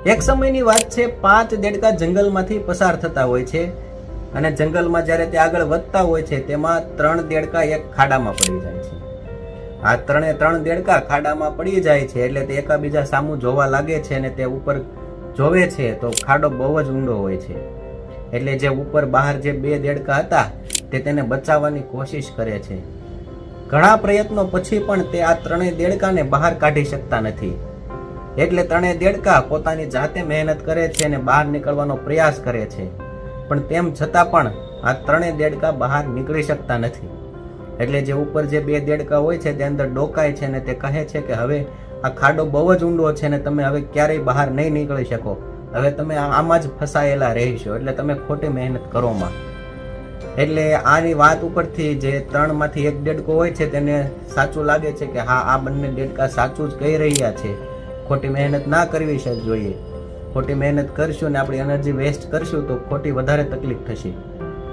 એક સમયની વાત છે, પાંચ દેડકા જંગલમાંથી પસાર થતા હોય છે અને જંગલમાં જ્યારે તે આગળ વધતા હોય છે, તેમાં ત્રણ દેડકા એક ખાડામાં પડી જાય છે. આ ત્રણે ત્રણ દેડકા ખાડામાં પડી જાય છે, એટલે તે એકાબીજા સામું જોવા લાગે છે અને તે ઉપર જોવે છે, તો ખાડો બહુ જ ઊંડો હોય છે. એટલે જે ઉપર બહાર જે બે દેડકા હતા, તે તેને બચાવવાની કોશિશ કરે છે. ઘણા પ્રયત્નો પછી પણ તે આ ત્રણેય દેડકાને બહાર કાઢી શકતા નથી. એટલે ત્રણેય દેડકા પોતાની જાતે મહેનત કરે છે અને બહાર નીકળવાનો પ્રયાસ કરે છે. પણ તેમ છતાં પણ આ ત્રણેય દેડકા બહાર નીકળી શકતા નથી. એટલે જે ઉપર જે બે દેડકા હોય છે તે અંદર ડોકાય છે અને તે કહે છે કે હવે આ ખાડો બહુ જ ઊંડો છે અને તમે હવે ક્યારેય બહાર નહીં નીકળી શકો. હવે તમે આમાં જ ફસાયેલા રહીશો. એટલે તમે ખોટી મહેનત કરોમાં એટલે આની વાત ઉપરથી જે ત્રણમાંથી એક દેડકો હોય છે તેને સાચું લાગે છે કે હા, આ બંને દેડકા સાચું જ કહી રહ્યા છે. ખોટી મહેનત ના કરવી છે જોઈએ. ખોટી મહેનત કરશું ને આપણી એનર્જી વેસ્ટ કરશું તો ખોટી વધારે તકલીફ થશે.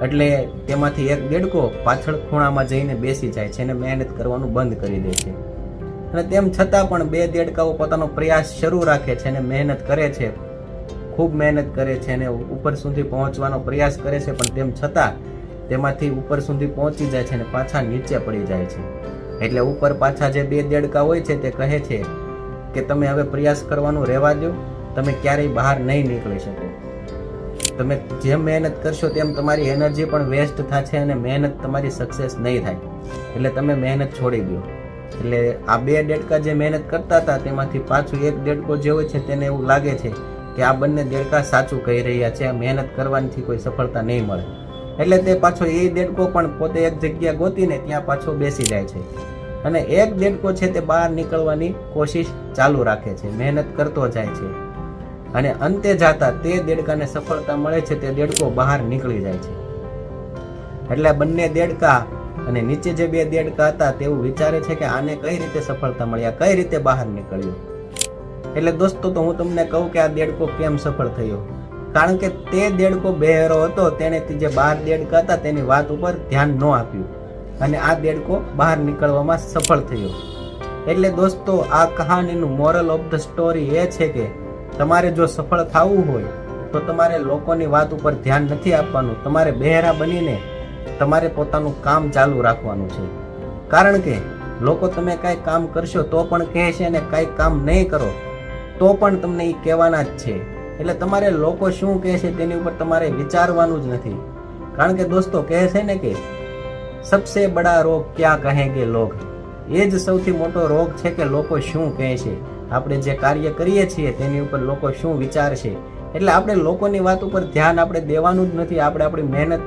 એટલે તેમાંથી એક દેડકો પાછળ ખૂણામાં જઈને બેસી જાય છે અને મહેનત કરવાનું બંધ કરી દે છે. અને તેમ છતાં પણ બે દેડકાઓ પોતાનો પ્રયાસ શરૂ રાખે છે અને મહેનત કરે છે. ખૂબ મહેનત કરે છે અને ઉપર સુધી પહોંચવાનો પ્રયાસ કરે છે, પણ તેમ છતાં તેમાંથી ઉપર સુધી પહોંચી જાય છે અને પાછા નીચે પડી જાય છે. એટલે ઉપર પાછા જે બે દેડકા હોય છે તે કહે છે કે તમે હવે પ્રયાસ કરવાનું રહેવા દો તમે ક્યારેય બહાર નહીં નીકળી શકો. તમે જેમ મહેનત કરશો તેમ તમારી એનર્જી પણ વેસ્ટ થશે અને મહેનત તમારી સક્સેસ નહીં થાય. એટલે તમે મહેનત છોડી દો એટલે આ બે દેડકા જે મહેનત કરતા હતા તેમાંથી પાછું એક દેડકો જે હોય છે તેને એવું લાગે છે કે આ બંને દેડકા સાચું કહી રહ્યા છે, આ મહેનત કરવાથી કોઈ સફળતા નહીં મળે. એટલે તે પાછો એ દેડકો પણ પોતે એક જગ્યા ગોતીને ત્યાં પાછો બેસી જાય છે. અને એક દેડકો છે તે બહાર નીકળવાની કોશિશ ચાલુ રાખે છે, મહેનત કરતો જાય છે. અને અંતે જાતા તે દેડકાને સફળતા મળે છે, તે દેડકો બહાર નીકળી જાય છે. એટલે બંને દેડકા અને નીચે જે બે દેડકા હતા તેવું વિચારે છે કે આને કઈ રીતે સફળતા મળ્યા કઈ રીતે બહાર નીકળ્યો. એટલે દોસ્તો, તો હું તમને કહું કે આ દેડકો કેમ સફળ થયો? કારણ કે તે દેડકો બેહેરો હતો, તેણે જે બાર દેડકા હતા તેની વાત ઉપર ધ્યાન ન આપ્યું. અને આ દેડકો બહાર નીકળવામાં સફળ થયો. એટલે દોસ્તો, આ કહાનીનું મોરલ ઓફ ધ સ્ટોરી એ છે કે, તમારે જો સફળ થવું હોય, તો તમારે લોકોની વાત ઉપર ધ્યાન નથી આપવાનું. તમારે બહેરા બનીને તમારે પોતાનું કામ ચાલુ રાખવાનું છે. કારણ કે, લોકો તમે કાંઈ કામ કરશો તો પણ કહેશે અને કાંઈ કામ નહીં કરો, તો પણ તમને એ કહેવાના જ છે. એટલે તમારે લોકો શું કહે છે તેની ઉપર તમારે વિચારવાનું જ નથી. કારણ કે દોસ્તો કહે છે ને કે સબસે બડા રોગ ક્યાં કહેંગે લોગ એ જ સૌથી મોટો રોગ છે કે લોકો શું કહે છે આપણે જે કાર્ય કરીએ છીએ તેની ઉપર લોકો શું વિચારશે એટલે આપણે લોકોની વાત ઉપર ધ્યાન આપણે દેવાનું જ નથી આપણે આપણી મહેનત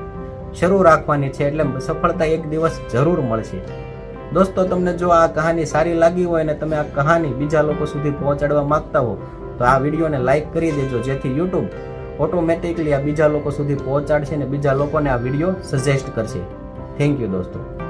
શરૂ રાખવાની છે એટલે સફળતા એક દિવસ જરૂર મળશે। દોસ્તો, તમને જો આ કહાની સારી લાગી હોય અને તમે આ કહાની બીજા લોકો સુધી પહોંચાડવા માંગતા હો, તો આ વિડીયોને લાઇક કરી દેજો, જેથી યુટ્યુબ ઓટોમેટિકલી આ બીજા લોકો સુધી પહોંચાડશે અને બીજા લોકોને આ વીડિયો સજેસ્ટ કરશે। થેન્ક યુ દોસ્તો.